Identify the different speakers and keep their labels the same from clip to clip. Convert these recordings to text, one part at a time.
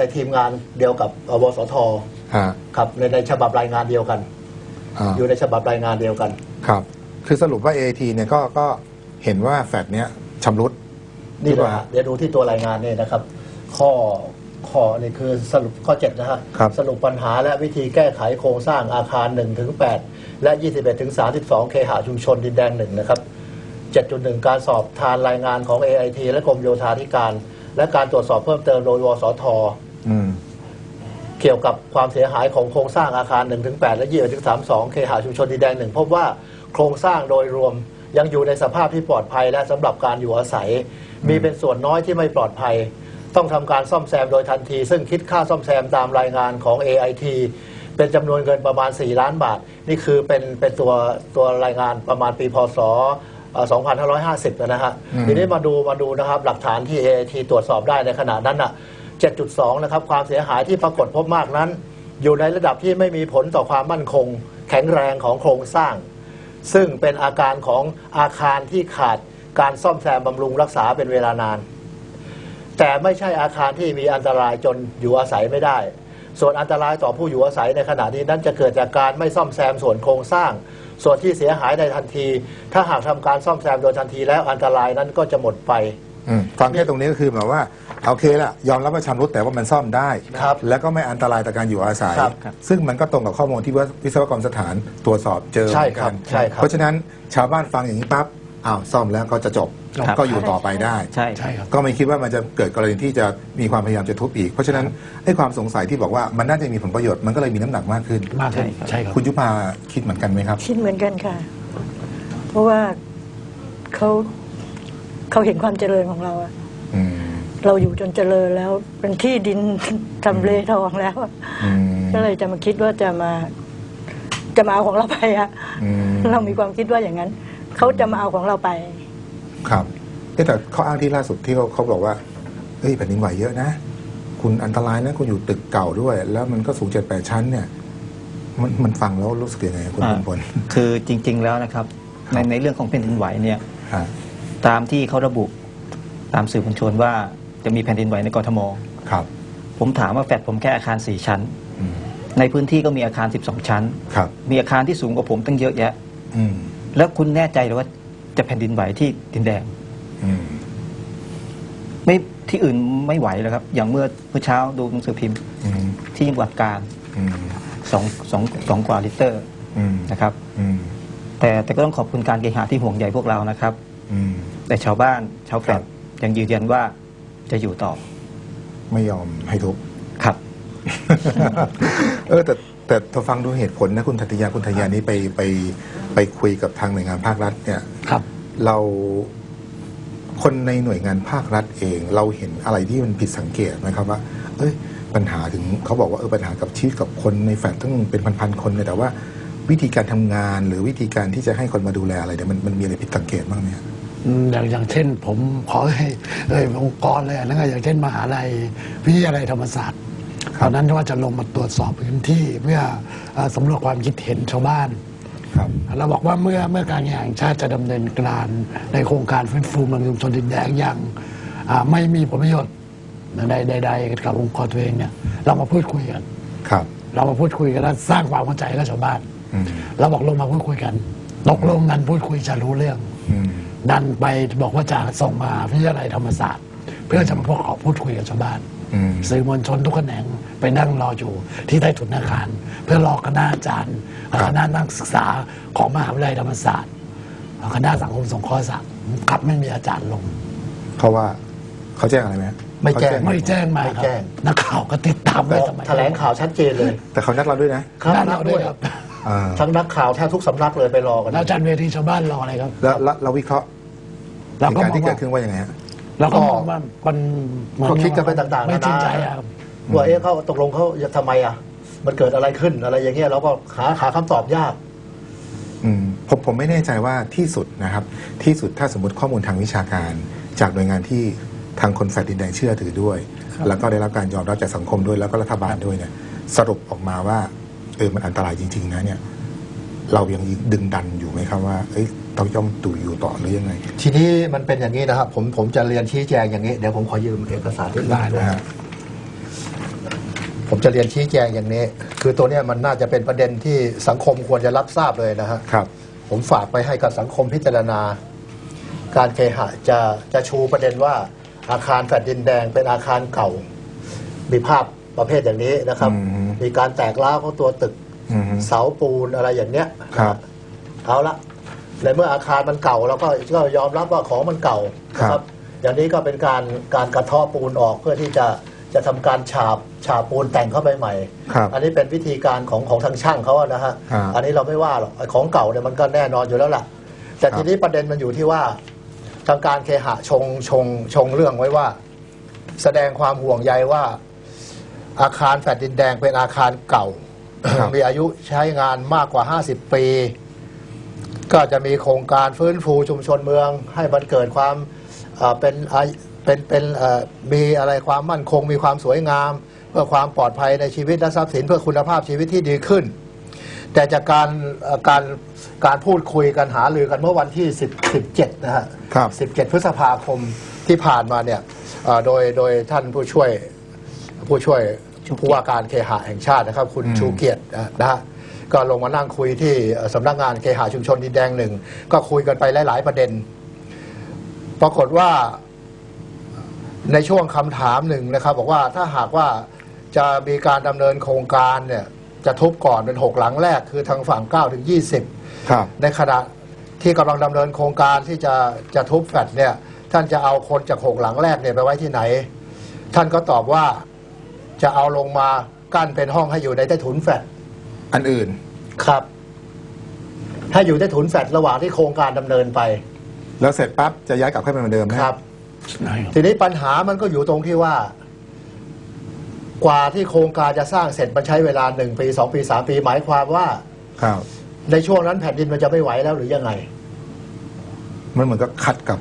Speaker 1: ในทีมงานเดียวกับอวสท
Speaker 2: ฮะ
Speaker 1: ครับในในฉบับรายงานเดียวกัน
Speaker 2: อ่า
Speaker 1: อยู่ในฉบับรายงานเดียวกัน
Speaker 2: ครับ คือสรุปว่า AT เนี่ยก็ก็เห็นว่าแฟดเนี้ยชำรุด
Speaker 1: นี่
Speaker 2: ที่
Speaker 1: นะ
Speaker 2: ว่า
Speaker 1: ฮะเดี๋ยวดูที่ตัวรายงานนี่นะครับ ข้อข้อนี่คือสรุปข้อ7นะฮะ
Speaker 2: ครับ
Speaker 1: สรุปปัญหาและวิธีแก้ไขโครงสร้างอาคาร1ถึง8และ 21ถึง32 เคหะชุมชนดินแดงหนึ่งนะครับ 7.1 การสอบทานรายงานของ AIT และกรมโยธาธิการ และการตรวจสอบเพิ่มเติมโดยวสท
Speaker 2: อืม
Speaker 1: เกี่ยวกับความเสียหายของโครงสร้างอาคาร1-8และ21-32เคหะชุมชนดินแดงหนึ่งพบว่าโครงสร้างโดยรวมยังอยู่ในสภาพที่ปลอดภัยและสำหรับการอยู่อาศัย มีเป็นส่วนน้อยที่ไม่ปลอดภัย ต้องทำการซ่อมแซมโดยทันที ซึ่งคิดค่าซ่อมแซมตามรายงานของ AIT เป็นจำนวนเงินประมาณ 4 ล้านบาท นี่คือเป็นเป็นตัวตัวรายงานประมาณปีพศเอ่อ2550 นะฮะ
Speaker 2: อืม
Speaker 1: ทีนี้มาดูมาดูนะครับ หลักฐานที่ AIT ตรวจสอบได้ในขณะนั้นน่ะ 7.2 นะครับ ความเสียหายที่ปรากฏพบมากนั้น อยู่ในระดับที่ไม่มีผลต่อความมั่นคง แข็งแรงของโครงสร้าง ซึ่งเป็นอาการของอาคารที่ขาดการซ่อมแซมบำรุงรักษาเป็นเวลานาน แต่ไม่ใช่อาคารที่มีอันตรายจนอยู่อาศัยไม่ได้ ส่วนอันตรายต่อผู้อยู่อาศัยในขณะนี้นั้นจะเกิดจากการไม่ซ่อมแซมส่วนโครงสร้าง ส่วนที่เสียหายในทันที ถ้าหากทำการซ่อมแซมโดยทันทีแล้วอันตรายนั้นก็จะหมดไป
Speaker 2: อืมฟังแค่ตรงนี้ก็คือแบบว่าโอเคละยอมรับว่าชำรุดแต่ว่ามันซ่อมได้
Speaker 1: ครับ
Speaker 2: แล้วก็ไม่อันตรายต่อการอยู่อาศัย
Speaker 1: ครับ
Speaker 2: ซึ่งมันก็ตรงกับข้อมูลที่ว่าวิศวกรสถานตรวจสอบเจอ
Speaker 1: ใช่
Speaker 2: เหมือน
Speaker 1: ครั
Speaker 2: กับน
Speaker 1: ใช่ครับ
Speaker 2: เพราะฉะนั้นชาวบ้านฟังอย่างนี้ปั๊บอ้าวซ่อมแล้วก็จะจบ
Speaker 3: ครับ
Speaker 2: ก็อยู่ต่อไปได้
Speaker 3: ใช่
Speaker 4: ใช่ครับ
Speaker 2: ก็ไม่คิดว่ามันจะเกิดกรณีที่จะมีความพยายามจะทุบอีก เพราะฉะนั้นไอ้ความสงสัยที่บอกว่ามันน่าจะมีผลประโยชน์มันก็เลยมีน้ำหนักมากขึ้น
Speaker 4: มากขึ้น
Speaker 3: ใช่ครับ
Speaker 4: ใช่ครับ
Speaker 2: คุณยุพาคิดเหมือนกันไหมครับ
Speaker 5: คิดเหมือนกันค่ะ เพราะว่าเขา เขาเห็นความเจริญของเราอะ
Speaker 2: อืม
Speaker 5: เราอยู่จนเจริญแล้วเป็นที่ดิน ทำเลทองแล้วอะ
Speaker 2: อืม
Speaker 5: ก็เลยจะมาคิดว่าจะมา จะมาเอาของเราไปอะ
Speaker 2: อืม
Speaker 5: เรามีความคิดว่าอย่างนั้นเขาจะมาเอาของเราไป
Speaker 2: ครับเอ๊ะแต่ข้ออ้างที่ล่าสุดที่เขาเขาบอกว่าเฮ้ยแผ่นดินไหวเยอะนะ คุณอันตรายนะคุณอยู่ตึกเก่าด้วย แล้วมันก็สูงเจ็ดแปดชั้นเนี่ย มันมันฟังแล้วรู้สึกยังไงคุณ
Speaker 3: อ่า
Speaker 2: พลพล
Speaker 3: คือจริงๆแล้วนะครับ ในในเรื่องของแผ่นดินไหวเนี่ย
Speaker 2: ฮะ
Speaker 3: ตามที่เขาระบุตามสื่อมวลชนว่าจะมีแผ่นดินไหวในกรทม
Speaker 2: ครับ
Speaker 3: ผมถามว่าแฟดผมแค่อาคาร 4 ชั้น
Speaker 2: อืม
Speaker 3: ในพื้นที่ก็มีอาคาร 12 ชั้น
Speaker 2: ครับ
Speaker 3: มีอาคารที่สูงกว่าผมตั้งเยอะแยะ
Speaker 2: อืม
Speaker 3: แล้วคุณแน่ใจหรือว่าจะแผ่นดินไหวที่ดินแดง
Speaker 2: อืม
Speaker 3: ไม่ที่อื่นไม่ไหวแล้วครับ อย่างเมื่อเมื่อเช้าดูหนังสือพิมพ์
Speaker 2: อืม
Speaker 3: ที่จังหวัดกาญ
Speaker 2: อืม
Speaker 3: สองสองสองกว่าลิตร
Speaker 2: อืม
Speaker 3: นะครับ
Speaker 2: อืม
Speaker 3: แต่แต่ก็ต้องขอบคุณการเกหาที่ห่วงใยพวกเรานะครับ
Speaker 2: อืม
Speaker 3: แต่ชาวบ้านชาวแฟล
Speaker 2: ครั
Speaker 3: ต
Speaker 2: บ
Speaker 3: ยังยืนยันว่าจะอยู่ต่อ
Speaker 2: ไม่ยอมให้ทุบ
Speaker 3: ครับ
Speaker 2: เออแต่แต่พอฟังดูเหตุผลนะคุณทัตยาคุณทัตยานี้ไปไปไปคุยกับทางหน่วยงานภาครัฐ เนี่ย
Speaker 4: ครับ
Speaker 2: เราคนในหน่วยงานภาครัฐเอง เราเห็นอะไรที่มันผิดสังเกตไหมครับว่า เอ้ย ปัญหาถึงเขาบอกว่าเออปัญหากับชีวิตกับคนในแฟลตตั้งเป็นพันๆคนเลยแต่ว่าวิธีการทำงานหรือวิธีการที่จะให้คนมาดูแลอะไรเนี่ยมันมันมีอะไรผิดสังเกตบ้างไหมครับ
Speaker 4: อืมอย่างอย่างเช่น ผมขอให้เอ่ยองค์กรเลยนะก็อย่างเช่นมหาลัยวิทยาลัยธรรมศาสตร์
Speaker 2: ครับ
Speaker 4: ตอนนั้นว่าจะลงมาตรวจสอบพื้นที่เพื่อเอ่อสำรวจความคิดเห็นชาวบ้าน
Speaker 2: ครับ
Speaker 4: เราบอกว่าเมื่อเมื่อการแห่งชาติจะดำเนินการในโครงการฟื้นฟูเมืองชุมชนดินแดงอย่างอ่าไม่มีผลประโยชน์ใดใดๆกับองค์กรตัวเองเนี่ยเรามาพูดคุยกัน
Speaker 2: ครับ
Speaker 4: เรามาพูดคุยกันแล้วสร้างความเข้าใจให้กับชาวบ้าน
Speaker 2: อืม
Speaker 4: เราบอกลงมาพูดคุยกันตกลงนั้นพูดคุยจะรู้เรื่อง
Speaker 2: อืม
Speaker 4: ดันไปบอกว่าจะส่งมาวิทยาลัยธรรมศาสตร์ เพื่อจะมาพบขอพูดคุยกับชาวบ้าน
Speaker 2: อืม
Speaker 4: สื่อมวลชนทุกแขนงไปนั่งรออยู่ที่ใต้ถุนอาคาร เพื่อรอคณะอาจารย์
Speaker 2: ครับ
Speaker 4: คณะนักศึกษาของมหาวิทยาลัยธรรมศาสตร์คณะสังคมสงเคราะห์ศาสตร์กลับไม่มีอาจารย์ลง
Speaker 2: เพราะว่าเขาแจ้งอะไรไหมฮะ
Speaker 1: ไม่แจ้ง
Speaker 2: เขา
Speaker 4: ไม่แจ้งมา
Speaker 1: ไม่
Speaker 4: ครับ
Speaker 1: แจ้ง
Speaker 4: นักข่าวก็ติดตามไปทำไม
Speaker 1: แถลงข่าวชัดเจนเลย
Speaker 2: แต่เขานัดเราด้วยนะ
Speaker 1: ครับ
Speaker 4: นัด
Speaker 1: นั
Speaker 4: เรา
Speaker 1: ด
Speaker 4: ด้
Speaker 1: ด้
Speaker 4: ว
Speaker 1: วยย
Speaker 4: ครับ
Speaker 2: อ่า
Speaker 1: ทั้งนักข่าวแทบทุกสำนักเลยไปรอกัน
Speaker 4: แล้วอาจารย์เวทีชาวบ้านรออะไรครับ
Speaker 2: แล้วแล้วเราวิเคราะห์
Speaker 4: เรา
Speaker 2: เหตุ
Speaker 4: ก็
Speaker 2: การ
Speaker 4: ม
Speaker 2: ณ์
Speaker 4: อง
Speaker 2: ที่เกิ
Speaker 4: ว่า
Speaker 2: ดขึ้นว่ายังไงฮะ
Speaker 4: เราก็มองว่ามันเหมือน
Speaker 1: ก็คิดกันไปต่างๆ
Speaker 4: ไม่
Speaker 1: นา
Speaker 4: จริง
Speaker 1: นา
Speaker 4: ใจอะครับ
Speaker 1: ว่าเอ๊ะเขาตกลงเขาทำไมอะ มันเกิดอะไรขึ้นอะไรอย่างเงี้ยเราก็หาหาคำตอบยาก
Speaker 2: อืมผมผมไม่แน่ใจว่าที่สุดนะครับ ที่สุดถ้าสมมติข้อมูลทางวิชาการ จากหน่วยงานที่ทางคนแฟลตดินแดงเชื่อถือด้วย แล้วก็ได้รับการยอมรับจากสังคมด้วยแล้วก็รัฐบาลด้วยเนี่ยสรุปออกมาว่า เออมันอันตรายจริง ๆ นะเนี่ยเรายังดึงดันอยู่ไหมครับว่าเอ้ยต้องย่อมตู่อยู่ต่อหรือยังไง
Speaker 1: ทีนี้มันเป็นอย่างนี้นะครับ ผมผมจะเรียนชี้แจงอย่างนี้ เดี๋ยวผมขอยืมเอกสารที่
Speaker 4: ได้
Speaker 1: ได้
Speaker 2: นะฮะ
Speaker 1: ผมจะเรียนชี้แจงอย่างนี้ คือตัวเนี้ยมันน่าจะเป็นประเด็นที่สังคมควรจะรับทราบเลยนะฮะ
Speaker 2: ครับ
Speaker 1: ผมฝากไปให้กับสังคมพิจารณา การเคหะจะจะชูประเด็นว่าอาคารแฟลตดินแดงเป็นอาคารเก่า มีภาพ ประเภทอย่างนี้นะครับ
Speaker 2: อืม
Speaker 1: มีการแตกร้าวของตัวตึก
Speaker 2: อืม
Speaker 1: เสาปูนอะไรอย่างเนี้ย
Speaker 2: ครับ
Speaker 1: เอาละในเมื่ออาคารมันเก่าเราก็ก็ยอมรับว่าของมันเก่านะค
Speaker 2: ครั
Speaker 1: รับบอย่างนี้ก็เป็นการการกระเทาะปูนออกเพื่อที่จะจะทำการฉาบฉาบปูนแต่งเข้าไปใหม่
Speaker 2: ครับ
Speaker 1: อันนี้เป็นวิธีการของของทางช่างเขาอะนะฮะ
Speaker 2: อ่า
Speaker 1: อันนี้เราไม่ว่าหรอกไอ้ของเก่าเนี่ยมันก็แน่นอนอยู่แล้วล่ะ แต่
Speaker 2: ครับ
Speaker 1: ทีนี้ประเด็นมันอยู่ที่ว่า ทางการเคหะชงชงชงเรื่องไว้ว่า แสดงความห่วงใยว่า อาคารแฟลตดินแดงเป็นอาคารเก่า
Speaker 2: ครับ
Speaker 1: มีอายุใช้งานมากกว่า 50 ปี ก็จะมีโครงการฟื้นฟูชุมชนเมือง ให้มันเกิดความเอ่อเป็นอาเป็นเป็นเอ่อมีอะไรความมั่นคง มีความสวยงาม เพื่อความปลอดภัยในชีวิตและทรัพย์สินเพื่อคุณภาพชีวิตที่ดีขึ้น แต่จากการเอ่อการการพูดคุยกันหารือกันเมื่อวันที่10 17นะฮะ
Speaker 2: ครับ
Speaker 1: 17 พฤษภาคมที่ผ่านมาเนี่ยเอ่อโดยโดยท่านผู้ช่วย ผู้ช่วย
Speaker 3: ชูเกียรติ
Speaker 1: ผู้ว่าการเคหะแห่งชาตินะครับ คุณ
Speaker 2: อืม
Speaker 1: ชูเกียรตินะฮะก็ลงมานั่งคุยที่เอ่อสำนักงานเคหะชุมชนดินแดงหนึ่ง ก็คุยกันไปหลาย ๆ ประเด็น ปรากฏว่าในช่วงคำถามหนึ่งนะครับ บอกว่าถ้าหากว่าจะมีการดำเนินโครงการเนี่ย จะทุบก่อนเป็นหกหลังแรกคือทางฝั่ง9ถึง20
Speaker 2: ครับ
Speaker 1: ในขณะที่กำลังดำเนินโครงการที่จะจะทุบแฟลตเนี่ย ท่านจะเอาคนจากหกหลังแรกเนี่ยไปไว้ที่ไหน ท่านก็ตอบว่า จะเอาลงมากั้นเป็นห้องให้อยู่ในใต้ถุนแฟลต
Speaker 2: อันอื่น
Speaker 1: ครับ ให้อยู่ใต้ถุนแฟลตระหว่างที่โครงการดำเนินไป
Speaker 2: แล้วเสร็จปั๊บจะย้ายกลับเข้าไปเหมือนเดิมไหม
Speaker 1: ครับ
Speaker 4: ใช่ครับ
Speaker 1: ทีนี้ปัญหามันก็อยู่ตรงที่ว่า กว่าที่โครงการจะสร้างเสร็จมันใช้เวลาหนึ่งปีสองปีสามปีหมายความว่า
Speaker 2: ครับ
Speaker 1: ในช่วงนั้นแผ่นดินมันจะไม่ไหวแล้วหรือยังไง
Speaker 2: มันเหมือนกับขัดกับ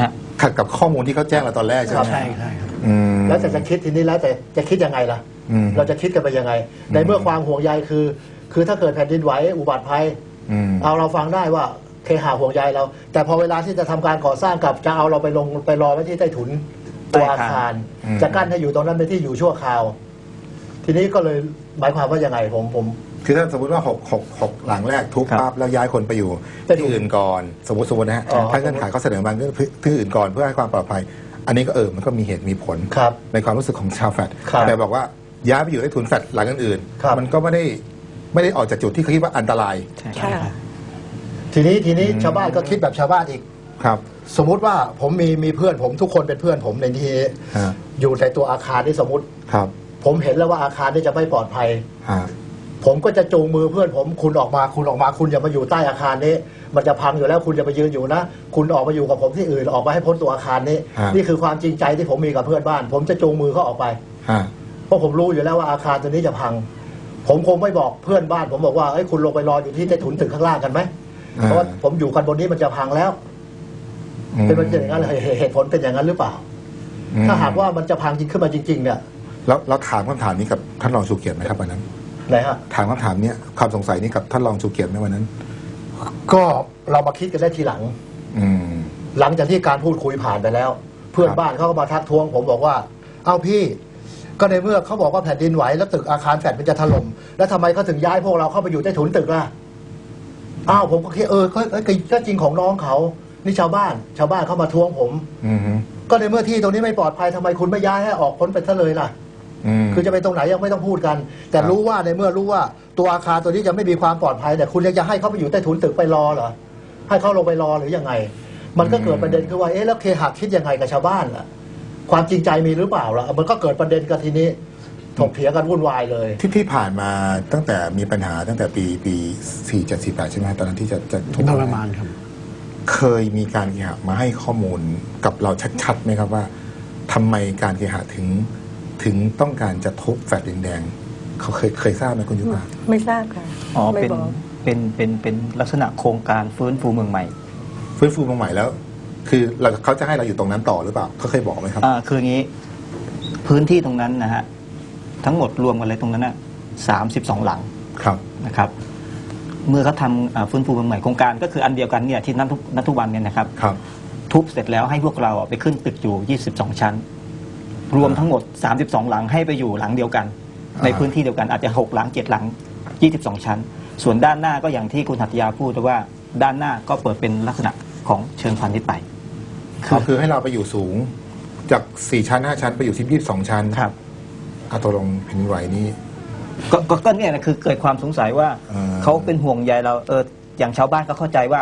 Speaker 3: ฮะ
Speaker 2: ขัดกับข้อมูลที่เขาแจ้งเราตอนแรกใช่ไหม
Speaker 4: ใช่ใช่ครับ
Speaker 2: อืม
Speaker 1: แล้วแต่จะคิดทีนี้แล้วแต่จะคิดยังไงล่ะ
Speaker 2: อืม
Speaker 1: เราจะคิดกันไปยังไง ในเมื่อความห่วงใยคือ คือถ้าเกิดแผ่นดินไหวอุบัติภัย
Speaker 2: อืม
Speaker 1: เอาเราฟังได้ว่าเคหาห่วงใยเรา แต่พอเวลาที่จะทำการก่อสร้างกลับจะเอาเราไปลงไปรอไว้ที่ใต้ถุนตัวอาคาร
Speaker 2: อืม
Speaker 1: จะกั้นให้อยู่ตรงนั้นเป็นที่อยู่ชั่วคราว ทีนี้ก็เลยหมายความว่ายังไงผมผม
Speaker 2: คือถ้าสมมติว่าหกหกหกหลังแรกทุบ
Speaker 3: ครับ
Speaker 2: ปั๊บแล้วย้ายคนไปอยู่
Speaker 1: ไปอยู่
Speaker 2: ที่อื่นก่อน สมมติสมมตินะฮะ
Speaker 1: อ๋อ
Speaker 2: ถ้าเงื่อนไขเขาเสนอมาเงื่อนที่อื่นก่อนเพื่อให้ความปลอดภัย อันนี้ก็เออมันก็มีเหตุมีผล
Speaker 1: ครับ
Speaker 2: ในความรู้สึกของชาวแฟลต
Speaker 1: ครับ
Speaker 2: แต่บอกว่าย้ายไปอยู่ในทุนแฟลตหลังอื่น
Speaker 1: ครับ
Speaker 2: มันก็ไม่ได้ไม่ได้ออกจากจุดที่เขาคิดว่าอันตราย
Speaker 3: ใช่
Speaker 5: ใช่ค่ะ
Speaker 1: ทีนี้ทีนี้
Speaker 2: อืม
Speaker 1: ชาวบ้านก็คิดแบบชาวบ้านอีก
Speaker 2: ครับ
Speaker 1: สมมุติว่าผมมีมีเพื่อนผมทุกคนเป็นเพื่อนผมในที่
Speaker 2: ฮะ
Speaker 1: อยู่ในตัวอาคารที่สมมติ
Speaker 2: ครับ
Speaker 1: ผมเห็นแล้วว่าอาคารนี้จะไม่ปลอดภัย
Speaker 2: ฮะ
Speaker 1: ผมก็จะจูงมือเพื่อนผม คุณออกมาคุณออกมา คุณอย่ามาอยู่ใต้อาคารนี้ มันจะพังอยู่แล้วคุณจะไปยืนอยู่นะ คุณออกมาอยู่กับผมที่อื่นออกมาให้พ้นตัวอาคารนี้
Speaker 2: ฮะ
Speaker 1: นี่คือความจริงใจที่ผมมีกับเพื่อนบ้าน ผมจะจูงมือเขาออกไป
Speaker 2: ฮะ
Speaker 1: เพราะผมรู้อยู่แล้วว่าอาคารตัวนี้จะพัง ผมคงไม่บอกเพื่อนบ้าน ผมบอกว่าเอ้ยคุณลงไปรออยู่ที่ใต้ถุนตึกข้างล่างกันไหมเพราะว่าผมอยู่กันบนนี้มันจะพังแล้ว
Speaker 2: อืม
Speaker 1: เป็นมันอย่างนั้นเลยเหตุผลเป็นอย่างนั้นหรือเปล่า
Speaker 2: อืม
Speaker 1: ถ้าหากว่ามันจะพังจริงขึ้นมาจริง ๆ เนี่ย
Speaker 2: แล้วเราถามคำถามนี้กับท่านรองชูเกียรติไหมครับวันนั้น
Speaker 1: ไหนฮะ
Speaker 2: ถามคำถามเนี้ยความสงสัยนี้กับท่านรองชูเกียรติไหมวันนั้น
Speaker 1: ก็เรามาคิดกันได้ทีหลัง
Speaker 2: อืม
Speaker 1: หลังจากที่การพูดคุยผ่านไปแล้ว เพื่อน
Speaker 2: ครับ
Speaker 1: บ้านเขาก็มาทักท้วง ผมบอกว่า เอ้าพี่ ก็ในเมื่อเขาบอกว่าแผ่นดินไหวแล้วตึกอาคารแฟลตมันจะถล่มแล้วทำไมเขาถึงย้ายพวกเราเข้าไปอยู่ใต้ถุนตึกล่ะอ้าวผมก็คิดเออก็ก็ก็จริงของน้องเขา นี่ชาวบ้าน ชาวบ้านเขามาท้วงผม
Speaker 2: อืมฮึ
Speaker 1: ก็ในเมื่อที่ตรงนี้ไม่ปลอดภัยทำไมคุณไม่ย้ายให้ออกพ้นไปซะเลยล่ะ
Speaker 2: อืม
Speaker 1: คือจะไปตรงไหนยังไม่ต้องพูดกัน แต่
Speaker 2: ครับ
Speaker 1: รู้ว่าในเมื่อรู้ว่าตัวอาคารตัวนี้จะไม่มีความปลอดภัยแต่คุณยังจะให้เขาไปอยู่ใต้ถุนตึกไปรอเหรอให้เขาลงไปรอหรือยังไง มันก็เกิดประเด็นคือว่าเอ๊ะแล้วเคหักคิดยังไงกับชาวบ้านล่ะ ความจริงใจมีหรือเปล่าล่ะมันก็เกิดประเด็นกันทีนี้ถกเถียงกันวุ่นวายเลย
Speaker 2: ที่ที่ผ่านมาตั้งแต่มีปัญหาตั้งแต่ปีปีสี่เจ็ดสี่แปดใช่ไหมตอนนั้นที่จะจะทุบ
Speaker 4: โดยประมาณครับ
Speaker 2: เคยมีการเคหะมาให้ข้อมูลกับเราชัดๆไหมครับว่าทำไมการเคหะถึง ถึงต้องการจะทุบแฟลตดินแดง เขาเคยเคยทราบไหมคุณยุพา
Speaker 5: ไม่ทราบค่ะ
Speaker 3: อ๋อ
Speaker 5: ไม่
Speaker 3: เป็น
Speaker 5: บอก
Speaker 3: เป็นเป็นเป็นลักษณะโครงการฟื้นฟูเมืองใหม่
Speaker 2: ฟื้นฟูมาใหม่แล้ว คือเราเขาจะให้เราอยู่ตรงนั้นต่อหรือเปล่าเขาเคยบอกไหมครับ
Speaker 3: อ่าคืออย่างนี้ พื้นที่ตรงนั้นนะฮะทั้งหมดรวมกันเลยตรงนั้นน่ะสามสิบสองหลัง
Speaker 2: ครับ
Speaker 3: นะครับ เมื่อเขาทำอ่าฟื้นฟูเมืองใหม่โครงการก็คืออันเดียวกันเนี่ยที่นัททุกนัททุกวันเนี่ยนะครับ
Speaker 2: ครับ
Speaker 3: ทุบเสร็จแล้วให้พวกเราอะไปขึ้นตึกอยู่ 22 ชั้น รวมทั้งหมด 32 หลังให้ไปอยู่หลังเดียวกัน ใน
Speaker 2: อ่า
Speaker 3: พื้นที่เดียวกันอาจจะหกหลังเจ็ดหลัง 22 ชั้น ส่วนด้านหน้าก็อย่างที่คุณหัตถยาพูดว่าด้านหน้าก็เปิดเป็นลักษณะของเชิงพาณิชย์ไป
Speaker 2: คือคือให้เราไปอยู่สูงจากสี่ชั้นห้าชั้นไปอยู่ที่ยี่สิบสองชั้น
Speaker 3: ครับ
Speaker 2: อาตกลงแผ่นดินไหวนี่
Speaker 3: ก็ก็ก็เนี่ยนะคือเกิดความสงสัยว่า
Speaker 2: อ่า
Speaker 3: เขาเป็นห่วงใยเราเอออย่างชาวบ้านก็เข้าใจว่า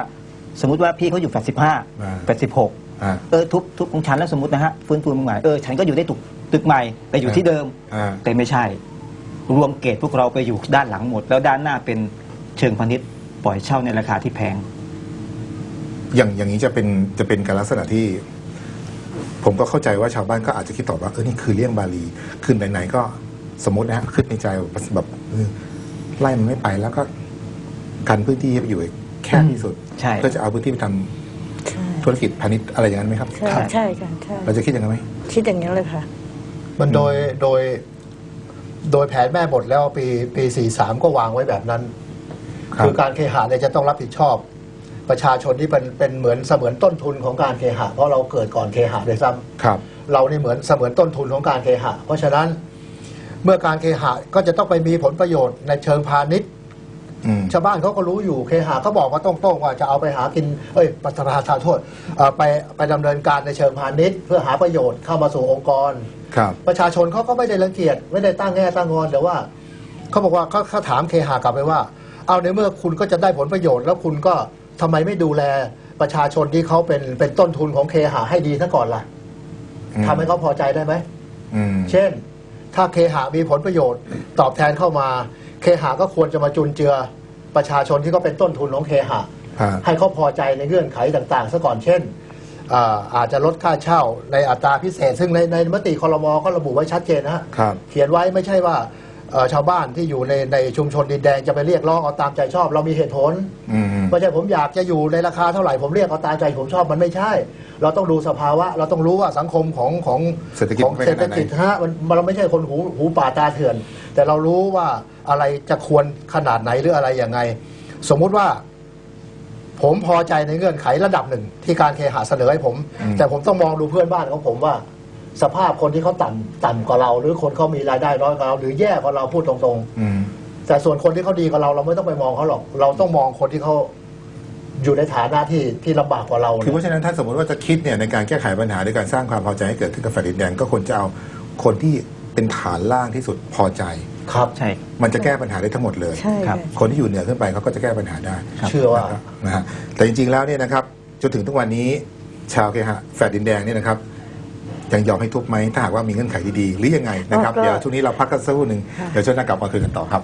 Speaker 3: สมมติว่าพี่เขาอยู่ 85 86
Speaker 2: อ่า
Speaker 3: เออทุบทุบของฉันแล้วสมมตินะฮะฟื้นฟูเมืองใหม่เออฉันก็อยู่ได้ตึกตึกใหม่แต่อยู่ที่เดิม
Speaker 2: อ่า
Speaker 3: แต่ไม่ใช่ รวมเกตพวกเราไปอยู่ด้านหลังหมด แล้วด้านหน้าเป็นเชิงพาณิชย์ปล่อยเช่าในราคาที่แพง
Speaker 2: อย่างอย่างนี้จะเป็นจะเป็นการลักษณะที่ ผมก็เข้าใจว่าชาวบ้านก็อาจจะคิดต่อว่าเออนี่คือเลี่ยงบาลีขึ้นไหนๆก็สมมตินะฮะขึ้นในใจแบบเออไล่มันไม่ไปแล้วก็กันพื้นที่ให้ไปอยู่แค่ที่สุด
Speaker 3: ใช่
Speaker 2: เพื่อจะเอาพื้นที่ไปทำ
Speaker 5: ใช่
Speaker 2: ธุรกิจพาณิชย์อะไรอย่างนั้นไหมครับ
Speaker 5: ใช่ใช่ค่ะใช่
Speaker 2: เราจะคิดอย่างนั้นไหม
Speaker 5: คิดอย่างนั้นเลยค่ะ
Speaker 1: มันโดยโดยโดยแผนแม่บทแล้วปีปี43ก็วางไว้แบบนั้น
Speaker 2: ครับ
Speaker 1: คือการเคหะเนี่ยจะต้องรับผิดชอบ ประชาชนที่เป็นเป็นเหมือนเสมือนต้นทุนของการเคหะ เพราะเราเกิดก่อนเคหะด้วยซ้ำ
Speaker 2: ครับ
Speaker 1: เรานี่เหมือนเสมือนต้นทุนของการเคหะ เพราะฉะนั้นเมื่อการเคหะก็จะต้องไปมีผลประโยชน์ในเชิงพาณิชย์
Speaker 2: อืม
Speaker 1: ชาวบ้านเขาก็รู้อยู่เคหะเขาบอกมาตรงๆว่าจะเอาไปหากินเอ้ยประธานทานโทษเอ่อไปไปดำเนินการในเชิงพาณิชย์ เพื่อหาประโยชน์เข้ามาสู่องค์กร
Speaker 2: ครับ
Speaker 1: ประชาชนเขาก็ไม่ได้รังเกียจไม่ได้ตั้งแง่ตั้งงอนแต่ว่าเขาบอกว่าเขาเขาถามเคหากลับไปว่า เอาในเมื่อคุณก็จะได้ผลประโยชน์ แล้วคุณก็ทำไมไม่ดูแลประชาชนที่เขาเป็นเป็นต้นทุนของเคหะให้ดีซะก่อนล่ะ
Speaker 2: อืม
Speaker 1: ทำให้เขาพอใจได้ไหม
Speaker 2: อืม
Speaker 1: เช่น ถ้าเคหะมีผลประโยชน์ ตอบแทนเข้ามา เคหะก็ควรจะมาจุนเจือ ประชาชนที่เขาเป็นต้นทุนของเคหะ
Speaker 2: อ่า
Speaker 1: ให้เขาพอใจในเงื่อนไขต่างๆซะก่อนเช่นอ่าอาจจะลดค่าเช่าในอัตราพิเศษ ซึ่งในในมติคอรมอก็ระบุไว้ชัดเจนนะฮะ
Speaker 2: ครับ
Speaker 1: เขียนไว้ไม่ใช่ว่าเอ่อชาวบ้านที่อยู่ในในชุมชนดินแดงจะไปเรียกร้องเอาตามใจชอบ เรามีเหตุผล
Speaker 2: อืม
Speaker 1: ไม่ใช่ผมอยากจะอยู่ในราคาเท่าไหร่ผมเรียกเอาตามใจผมชอบมันไม่ใช่ เราต้องดูสภาวะ เราต้องรู้ว่าสังคมของของ
Speaker 2: เศรษฐกิจ
Speaker 1: ของ
Speaker 2: เป็น
Speaker 1: เศร
Speaker 2: ข
Speaker 1: ษฐ
Speaker 2: นาดไหน
Speaker 1: กิจฮะมันมันเราไม่ใช่คนหูหูป่าตาเถื่อน แต่เรารู้ว่าอะไรจะควรขนาดไหนหรืออะไรยังไง สมมุติว่า ผมพอใจในเงื่อนไขระดับหนึ่ง ที่การเคหะเสนอให้ผม
Speaker 2: อืม
Speaker 1: แต่ผมต้องมองดูเพื่อนบ้านของผมว่า สภาพคนที่เขาต่ำต่ำกว่าเรา หรือคนเขามีรายได้น้อยกว่าเรา หรือแย่กว่าเราพูดตรง
Speaker 2: อืม
Speaker 1: ๆแต่ส่วนคนที่เขาดีกว่าเราเราไม่ต้องไปมองเขาหรอก เราต้องมองคนที่เขาอยู่ในฐานะที่ที่ลำบากกว่าเรา
Speaker 2: คือเพ
Speaker 1: เนี่ย
Speaker 2: ราะฉะนั้นถ้าสมมติว่าจะคิดเนี่ยในการแก้ไขปัญหาในการสร้างความพอใจให้เกิดขึ้นกับแฟลตดินแดงก็ควรจะเอาคนที่ เป็นฐานล่างที่สุดพอใจ
Speaker 1: ครับ
Speaker 3: ใช่
Speaker 2: มันจะแก้ปัญหาได้ทั้งหมดเลย
Speaker 5: ใช่
Speaker 3: ครั
Speaker 5: ค่ะ
Speaker 3: บ
Speaker 2: คนที่อยู่เหนือขึ้นไปเขาก็จะแก้ปัญหาได้
Speaker 1: เชื่อว่า
Speaker 2: นะครับนะฮะแต่จริงๆแล้วเนี่ยนะครับจนถึงทุกวันนี้ชาวเคหะแฟลตดินแดงเนี่ยนะครับยังยอมให้ทุบไหมถ้าหากว่ามีเงื่อนไขดีๆ หรือยังไงนะครับ
Speaker 5: ก็
Speaker 2: เดี๋ยวช่วงนี้เราพักกันสักครู่หนึ่ง
Speaker 5: ค่ะ
Speaker 2: เดี๋ยวช่วงหน้ากลับมาคุยกันต่อครับ